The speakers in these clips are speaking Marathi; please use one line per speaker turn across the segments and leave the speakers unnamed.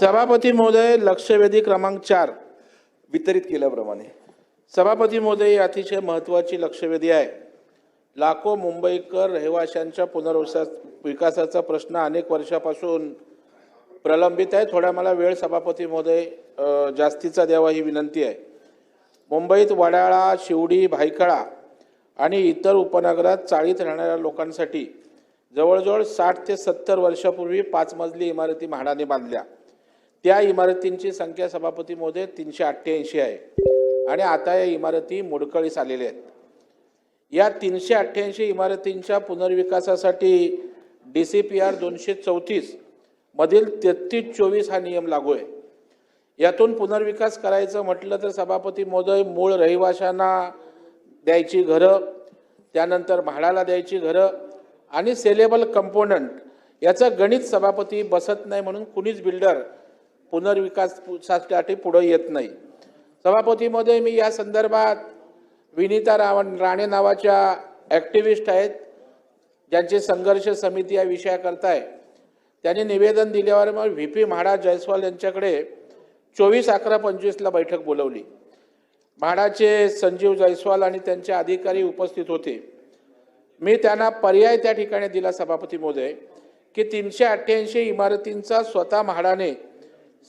सभापती महोदय लक्षवेधी क्रमांक चार
वितरित केल्याप्रमाणे.
सभापती महोदय ही अतिशय महत्त्वाची लक्षवेधी आहे. लाखो मुंबईकर रहिवाशांच्या पुनर्वसा विकासाचा प्रश्न अनेक वर्षापासून प्रलंबित आहे. थोडा मला वेळ सभापती महोदय जास्तीचा द्यावा ही विनंती आहे. मुंबईत वडाळा शिवडी भायखळा आणि इतर उपनगरात चाळीत राहणाऱ्या लोकांसाठी जवळजवळ साठ ते सत्तर वर्षापूर्वी पाच मजली इमारती म्हाडाने बांधल्या. त्या इमारतींची संख्या सभापती तीनशे अठ्ठ्याऐंशी आहे. आणि आता या इमारती मोडकळीस आलेल्या आहेत. या तीनशे अठ्ठ्याऐंशी इमारतींच्या पुनर्विकासासाठी डी सी पी आर दोनशे चौतीस मधील तेहतीस चोवीस हा नियम लागू आहे. यातून पुनर्विकास करायचं म्हटलं तर सभापती महोदय मूळ रहिवाशांना द्यायची घरं त्यानंतर म्हाडाला द्यायची घरं आणि सेलेबल कंपोनंट याचं गणित सभापती बसत नाही म्हणून कुणीच बिल्डर पुनर्विकासासाठी पुढं येत नाही. सभापतीमध्ये मी या संदर्भात विनीता रावण राणे नावाच्या ॲक्टिव्हिस्ट आहेत ज्यांची संघर्ष समिती या विषयाकरता आहे त्यांनी निवेदन दिल्यावर मग व्ही पी म्हाडा जयस्वाल यांच्याकडे चोवीस अकरा पंचवीसला बैठक बोलवली. म्हाडाचे संजीव जयस्वाल आणि त्यांचे अधिकारी उपस्थित होते. मी त्यांना पर्याय त्या ठिकाणी दिला सभापती महोदय की तीनशे अठ्ठ्याऐंशी इमारतींचा स्वतः म्हाडाने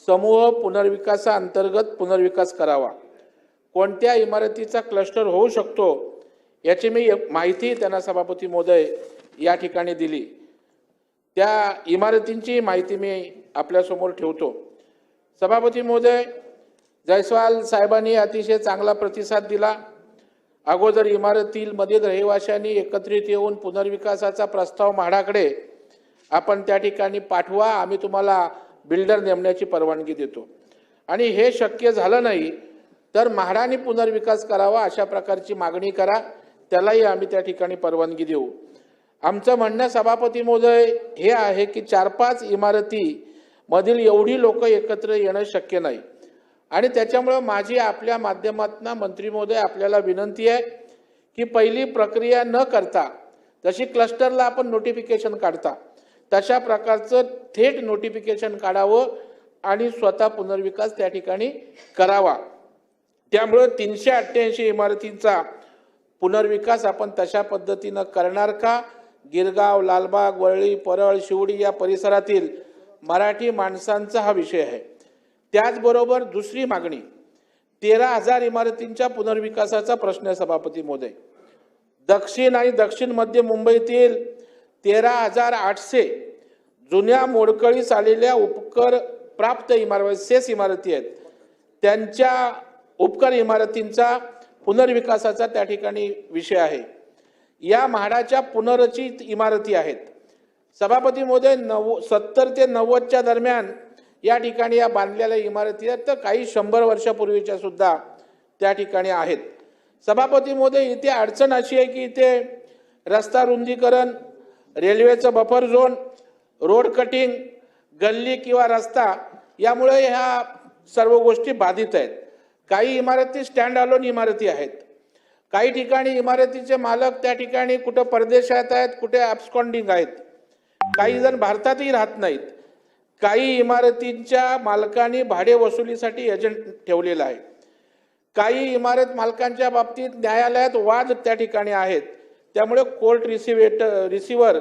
समूह पुनर्विकासाअंतर्गत पुनर्विकास करावा. कोणत्या इमारतीचा क्लस्टर होऊ शकतो याची मी माहिती त्यांना सभापती महोदय या ठिकाणी दिली. त्या इमारतींची माहिती मी आपल्यासमोर ठेवतो. सभापती महोदय जयस्वाल साहेबांनी अतिशय चांगला प्रतिसाद दिला. अगोदर इमारतीमधील रहिवाशांनी एकत्रित येऊन पुनर्विकासाचा प्रस्ताव म्हाडाकडे आपण त्या ठिकाणी पाठवा आम्ही तुम्हाला बिल्डर नेमण्याची परवानगी देतो. आणि हे शक्य झालं नाही तर म्हाडाने पुनर्विकास करावा अशा प्रकारची मागणी करा. त्यालाही आम्ही त्या ठिकाणी परवानगी देऊ. आमचं म्हणणं सभापती महोदय हे आहे की चार पाच इमारती मधील एवढी लोक एकत्र येणं शक्य नाही. आणि त्याच्यामुळं माझी आपल्या माध्यमातून मंत्री महोदय आपल्याला विनंती आहे की पहिली प्रक्रिया न करता जशी क्लस्टरला आपण नोटिफिकेशन काढता तशा प्रकारचं थेट नोटिफिकेशन काढावं आणि स्वतः पुनर्विकास त्या ठिकाणी करावा. त्यामुळं तीनशे अठ्ठ्याऐंशी इमारतींचा पुनर्विकास आपण तशा पद्धतीनं करणार का? गिरगाव लालबाग वरळी परळ शिवडी या परिसरातील मराठी माणसांचा हा विषय आहे. त्याचबरोबर दुसरी मागणी तेरा हजार इमारतींच्या पुनर्विकासाचा प्रश्न आहे सभापती मोदय दक्षिण आणि दक्षिण मध्य मुंबईतील तेरा हजार आठशे. जुन्या मोडकळीस आलेल्या उपकर प्राप्त इमारती सेस इमारती आहेत. त्यांच्या उपकर इमारतींचा पुनर्विकासाचा त्या ठिकाणी विषय आहे. या म्हाडाच्या पुनर्रचित इमारती आहेत. सभापती महोदय नव सत्तर ते नव्वदच्या दरम्यान या ठिकाणी या बांधलेल्या इमारती आहेत. तर काही शंभर वर्षापूर्वीच्या सुद्धा त्या ठिकाणी आहेत. सभापती महोदय इथे अडचण अशी आहे की इथे रस्ता रुंदीकरण रेल्वेचं बफर झोन रोड कटिंग गल्ली किंवा रस्ता यामुळे ह्या सर्व गोष्टी बाधित आहेत. काही इमारती स्टँड अलोन इमारती आहेत. काही ठिकाणी इमारतीचे मालक त्या ठिकाणी कुठं परदेशात आहेत कुठे ॲब्स्कॉन्डिंग आहेत. काही जण भारतातही राहत नाहीत. काही इमारतींच्या मालकांनी भाडे वसुलीसाठी एजंट ठेवलेला आहे. काही इमारत मालकांच्या बाबतीत न्यायालयात वाद त्या ठिकाणी आहेत. त्यामुळे कोर्ट रिसिवेटर रिसिव्हर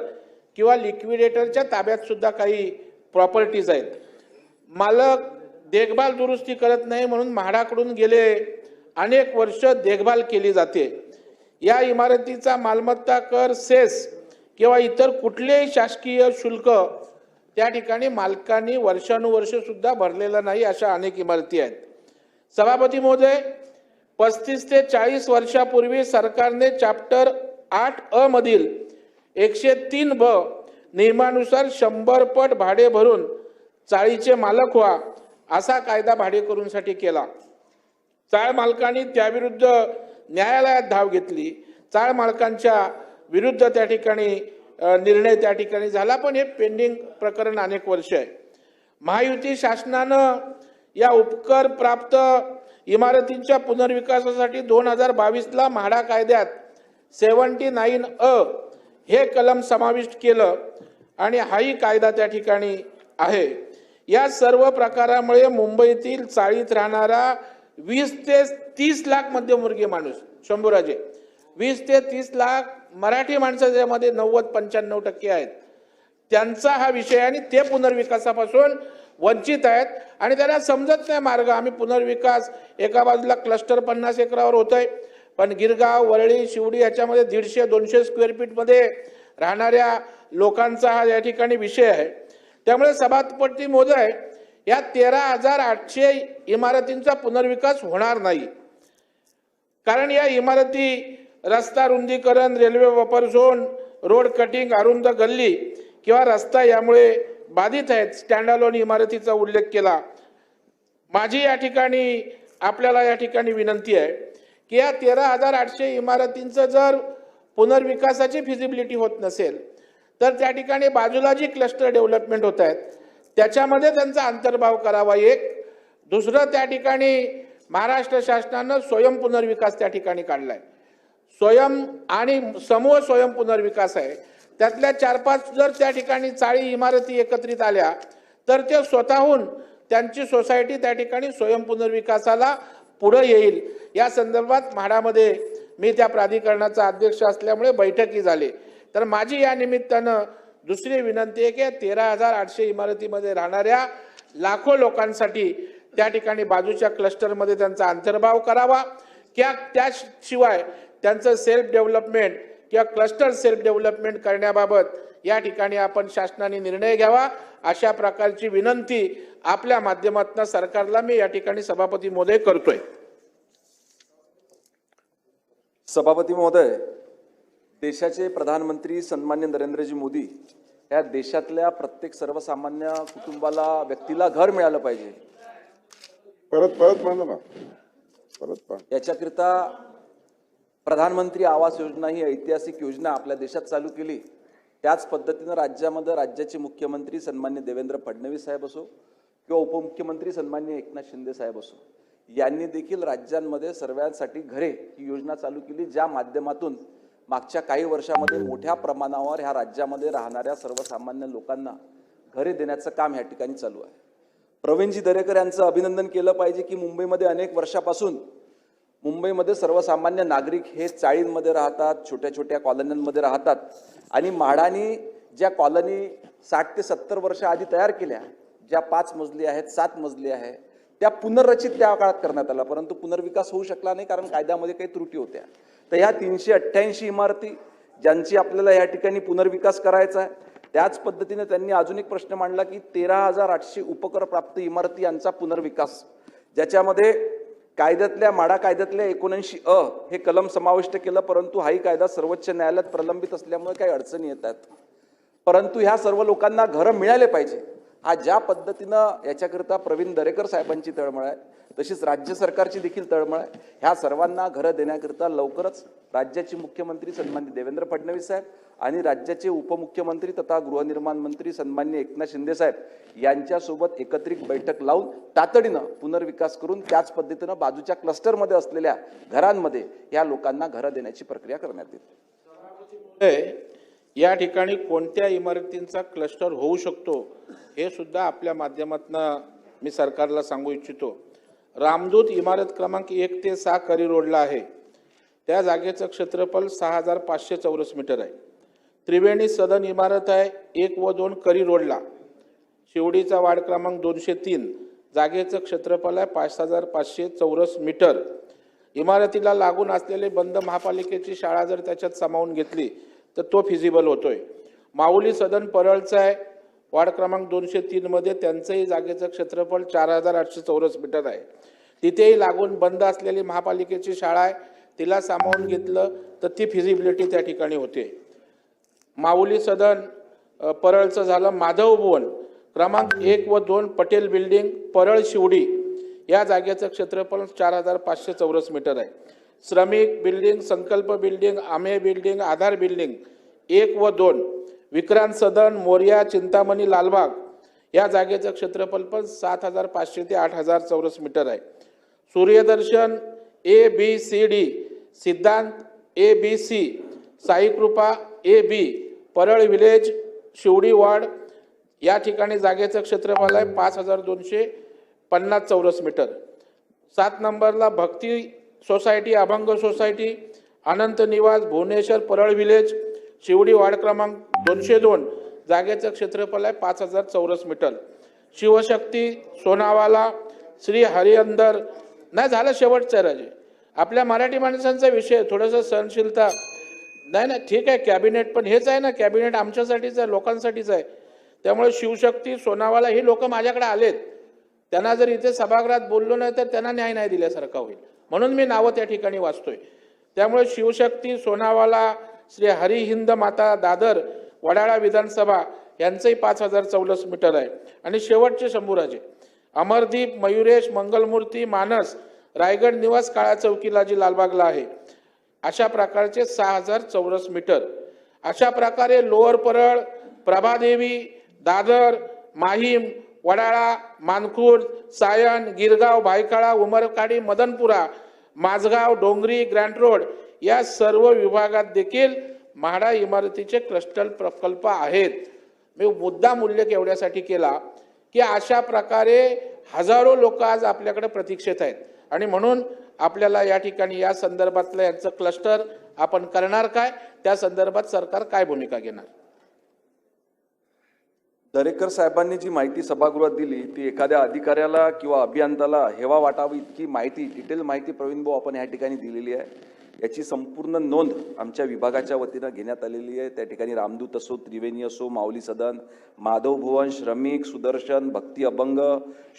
किंवा लिक्विडेटरच्या ताब्यात सुद्धा काही प्रॉपर्टीज आहेत. मालक देखभाल दुरुस्ती करत नाही म्हणून म्हाडाकडून गेले अनेक वर्ष देखभाल केली जाते. या इमारतीचा मालमत्ता कर सेस किंवा इतर कुठलेही शासकीय शुल्क त्या ठिकाणी मालकांनी वर्षानुवर्ष सुद्धा भरलेला नाही अशा अनेक इमारती आहेत. सभापती महोदय पस्तीस ते चाळीस वर्षापूर्वी सरकारने चॅप्टर आठ अ मधील एकशे तीन ब नियमानुसार शंभर पट भाडे भरून चाळीचे मालक व्हा असा कायदा भाडेकरूंसाठी केला. चाळ मालकांनी त्याविरुद्ध न्यायालयात धाव घेतली. चाळ मालकांच्या विरुद्ध त्या ठिकाणी निर्णय त्या ठिकाणी झाला पण हे पेंडिंग प्रकरण अनेक वर्ष आहे. महायुती शासनानं या उपकर प्राप्त इमारतींच्या पुनर्विकासासाठी दोन हजार बावीसला म्हाडा कायद्यात सेवन्टी नाईन अ हे कलम समाविष्ट केलं आणि हाही कायदा त्या ठिकाणी आहे. या सर्व प्रकारामुळे मुंबईतील चाळीत राहणारा वीस ते तीस लाख मध्यमवर्गीय माणूस शंभूराजे वीस ते तीस लाख मराठी माणसं ज्यामध्ये नव्वद पंच्याण्णव टक्के आहेत त्यांचा हा विषय आणि ते पुनर्विकासापासून वंचित आहेत. आणि त्यांना समजत नाही मार्ग आम्ही पुनर्विकास एका बाजूला क्लस्टर पन्नास एकरावर होतोय पण गिरगाव वरळी शिवडी याच्यामध्ये दीडशे दोनशे स्क्वेअर फीटमध्ये राहणाऱ्या लोकांचा हा या ठिकाणी विषय आहे. त्यामुळे सभापती मोदय या तेरा हजार आठशे इमारतींचा पुनर्विकास होणार नाही. कारण या इमारती रस्ता रुंदीकरण रेल्वे वापर झोन रोड कटिंग अरुंद गल्ली किंवा रस्ता यामुळे बाधित आहेत स्टँड अलोन इमारतीचा उल्लेख केला. माझी या ठिकाणी आपल्याला या ठिकाणी विनंती आहे. की या तेरा हजार आठशे इमारतींचं जर पुनर्विकासाची फिजिबिलिटी होत नसेल तर त्या ठिकाणी बाजूला जी क्लस्टर डेव्हलपमेंट होत आहेत त्याच्यामध्ये त्यांचा अंतर्भाव करावा एक. दुसरं त्या ठिकाणी महाराष्ट्र शासनानं स्वयं पुनर्विकास त्या ठिकाणी काढलाय. स्वयं आणि समूह स्वयं पुनर्विकास आहे. त्यातल्या चार पाच जर त्या ठिकाणी चाळी इमारती एकत्रित आल्या तर ते स्वतःहून त्यांची सोसायटी त्या ठिकाणी स्वयं पुनर्विकासाला पुढं येईल. या संदर्भात म्हाडामध्ये मी त्या प्राधिकरणाचा अध्यक्ष असल्यामुळे बैठकी झाली. तर माझी या निमित्तानं दुसरी विनंती आहे की तेरा हजार आठशे इमारतीमध्ये राहणाऱ्या लाखो लोकांसाठी त्या ठिकाणी बाजूच्या क्लस्टरमध्ये त्यांचा अंतर्भाव करावा किंवा त्याशिवाय त्यांचं सेल्फ डेव्हलपमेंट किंवा क्लस्टर सेल्फ डेव्हलपमेंट करण्याबाबत या ठिकाणी आपण शासनाने निर्णय घ्यावा अशा प्रकारची विनंती आपल्या माध्यमातून सरकारला मी या ठिकाणी सभापती महोदय करतोय.
सभापती महोदय देशाचे प्रधानमंत्री सन्मान्य नरेंद्रजी मोदी या देशातल्या प्रत्येक सर्वसामान्य कुटुंबाला व्यक्तीला घर मिळालं पाहिजे.
परत परत म्हणा ना. परत पण
याच्याकरिता प्रधानमंत्री आवास योजना ही ऐतिहासिक योजना आपल्या देशात चालू केली. त्याच पद्धतीनं राज्यामध्ये राज्याचे मुख्यमंत्री सन्मान्य देवेंद्र फडणवीस साहेब असो किंवा उपमुख्यमंत्री सन्मान्य एकनाथ शिंदे साहेब असो यांनी देखील राज्यांमध्ये सर्वांसाठी घरे ही योजना चालू केली ज्या माध्यमातून मागच्या काही वर्षामध्ये मोठ्या प्रमाणावर ह्या राज्यामध्ये राहणाऱ्या सर्वसामान्य लोकांना घरे देण्याचं काम ह्या ठिकाणी चालू आहे. प्रवीणजी दरेकर यांचं अभिनंदन केलं पाहिजे की मुंबईमध्ये अनेक वर्षापासून मुंबईमध्ये सर्वसामान्य नागरिक हे चाळींमध्ये राहतात छोट्या छोट्या कॉलन्यांमध्ये राहतात. आणि म्हाडानी ज्या कॉलनी साठ ते सत्तर वर्ष आधी तयार केल्या ज्या पाच मजली आहेत सात मजली आहे त्या पुनर्रचित त्या काळात करण्यात आला परंतु पुनर्विकास होऊ शकला नाही कारण कायद्यामध्ये काही त्रुटी होत्या. तर ह्या तीनशे अठ्ठ्याऐंशी इमारती ज्यांची आपल्याला या ठिकाणी पुनर्विकास करायचा आहे त्याच पद्धतीने त्यांनी अजून एक प्रश्न मांडला की तेरा हजार आठशे उपकर प्राप्त इमारती यांचा पुनर्विकास ज्याच्यामध्ये कायद्यातल्या माडा कायद्यातल्या एकोणऐंशी अ हे कलम समाविष्ट केलं परंतु हाही कायदा सर्वोच्च न्यायालयात प्रलंबित असल्यामुळे काही अडचणी येतात. परंतु ह्या सर्व लोकांना घरं मिळाले पाहिजे. हा ज्या पद्धतीनं याच्याकरिता प्रवीण दरेकर साहेबांची तळमळ आहे तशीच राज्य सरकारची देखील तळमळ आहे. ह्या सर्वांना घरं देण्याकरिता लवकरच राज्याचे मुख्यमंत्री सन्मान्य देवेंद्र फडणवीस साहेब आणि राज्याचे उपमुख्यमंत्री तथा गृहनिर्माण मंत्री सन्मान्य एकनाथ शिंदे साहेब यांच्यासोबत एकत्रित बैठक लावून तातडीनं पुनर्विकास करून त्याच पद्धतीनं बाजूच्या क्लस्टरमध्ये असलेल्या घरांमध्ये या लोकांना घरं देण्याची प्रक्रिया करण्यात
येते. या ठिकाणी कोणत्या इमारतींचा क्लस्टर होऊ शकतो हे सुद्धा आपल्या माध्यमातून मी सरकारला सांगू इच्छितो. रामदूत इमारत क्रमांक एक ते सहा करी रोडला आहे. त्या जागेचं क्षेत्रफळ सहा हजार पाचशे चौरस मीटर आहे. त्रिवेणी सदन इमारत आहे एक व दोन करी रोडला. शिवडीचा वार्ड क्रमांक दोनशे तीन जागेचं क्षेत्रफळ आहे पाच हजार पाचशे चौरस मीटर. इमारतीला लागून असलेले बंद महापालिकेची शाळा जर त्याच्यात सामावून घेतली तर तो फिजिबल होतोय. माऊली सदन परळचं आहे. वार्ड क्रमांक दोनशे तीनमध्ये त्यांचंही जागेचं क्षेत्रफळ चार हजार आठशे चौरस मीटर आहे. तिथेही लागून बंद असलेली महापालिकेची शाळा आहे. तिला सामावून घेतलं तर ती फिजिबिलिटी त्या ठिकाणी होते. माऊली सदन परळचं झालं माधव भुवन. क्रमांक एक व दोन पटेल बिल्डिंग परळ शिवडी. या जागेचं क्षेत्रफळ चार हजार पाचशे चौरस मीटर आहे. श्रमिक बिल्डिंग संकल्प बिल्डिंग आमे बिल्डिंग आधार बिल्डिंग एक व दोन विक्रांत सदन मोर्या चिंतामणी लालबाग. या जागेचं क्षेत्रफळ पण सात हजार पाचशे ते आठ हजार चौरस मीटर आहे. सूर्यदर्शन ए B C D Siddhant A B C Saikrupa A B Parel village Sewri ward. या ठिकाणी जागेचं क्षेत्रफळ आहे पाच हजार दोनशे पन्नास चौरस मीटर. सात नंबरला भक्ती society Abhang society Anant Niwas Bhubaneswar Parel village Shivdi ward क्रमांक दोनशे दोन. जागेचं क्षेत्रफळ आहे पाच हजार चौरस मीटर शिवशक्ती सोनावाला श्री हरिअंदर. नाही झालं शेवटचं राजे. आपल्या मराठी माणसांचा विषय थोडंसं सहनशीलता. नाही नाही ठीक आहे कॅबिनेट पण हेच आहे ना कॅबिनेट आमच्यासाठीच आहे लोकांसाठीच आहे. त्यामुळे शिवशक्ती सोनावाला ही लोक माझ्याकडे आलेत. त्यांना जर इथे सभागृहात बोललो नाही तर त्यांना न्याय नाही दिल्यासारखा होईल. म्हणून मी नावं त्या ठिकाणी वाचतोय. त्यामुळे शिवशक्ती सोनावाला श्री हरिहिंद माता दादर वडाळा विधानसभा यांचंही पाच हजार चौरस मीटर आहे. आणि शेवटचे शंभूराजे. अमरदीप मयुरेश मंगलमूर्ती मानस रायगड निवास काळा चौकीला जी लालबागला आहे अशा प्रकारचे सहा हजार चौरस मीटर. अशा प्रकारे lower Parel Prabhadevi Dadar Mahim Wadala Mankhurd Sion Girgaon Byculla Umarkhadi Madanpura Mazgaon Dongri Grant Road या सर्व विभागात देखील म्हाडा इमारतीचे क्लस्टर प्रकल्प आहेत. मी मुद्दा उल्लेख एवढ्यासाठी केला की अशा प्रकारे हजारो लोक आज आपल्याकडे प्रतीक्षेत आहेत. आणि म्हणून आपल्याला या ठिकाणी या संदर्भातलं यांचं क्लस्टर आपण करणार काय? त्या संदर्भात सरकार काय भूमिका घेणार?
दरेकर साहेबांनी जी माहिती सभागृहात दिली ती एखाद्या अधिकाऱ्याला किंवा अभियंताला हेवा वाटावी इतकी माहिती डिटेल माहिती प्रवीण भाऊ आपण या ठिकाणी दिलेली आहे. याची संपूर्ण नोंद आमच्या विभागाच्या वतीनं घेण्यात आलेली आहे. त्या ठिकाणी रामदूत असो त्रिवेणी असो माऊली सदन माधव भुवन श्रमिक सुदर्शन भक्ती अभंग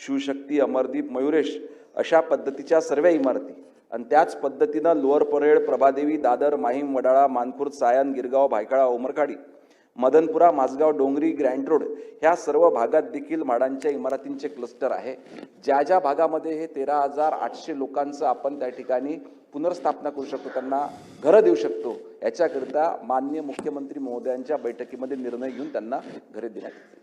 शिवशक्ती अमरदीप मयुरेश अशा पद्धतीच्या सर्व इमारती. आणि त्याच पद्धतीनं lower parade Prabhadevi Dadar Mahim Wadala Mankhurd Sion Girgaon Byculla Umarkhadi Madanpura Mazgaon Dongri Grant Road ह्या सर्व भागात देखील माडांच्या इमारतींचे क्लस्टर आहे. ज्या ज्या भागामध्ये हे तेरा हजार आठशे लोकांचं आपण त्या ठिकाणी पुनर्स्थापना करू शकतो त्यांना घरं देऊ शकतो याच्याकरिता माननीय मुख्यमंत्री महोदयांच्या बैठकीमध्ये निर्णय घेऊन त्यांना घरे देण्यात येतील.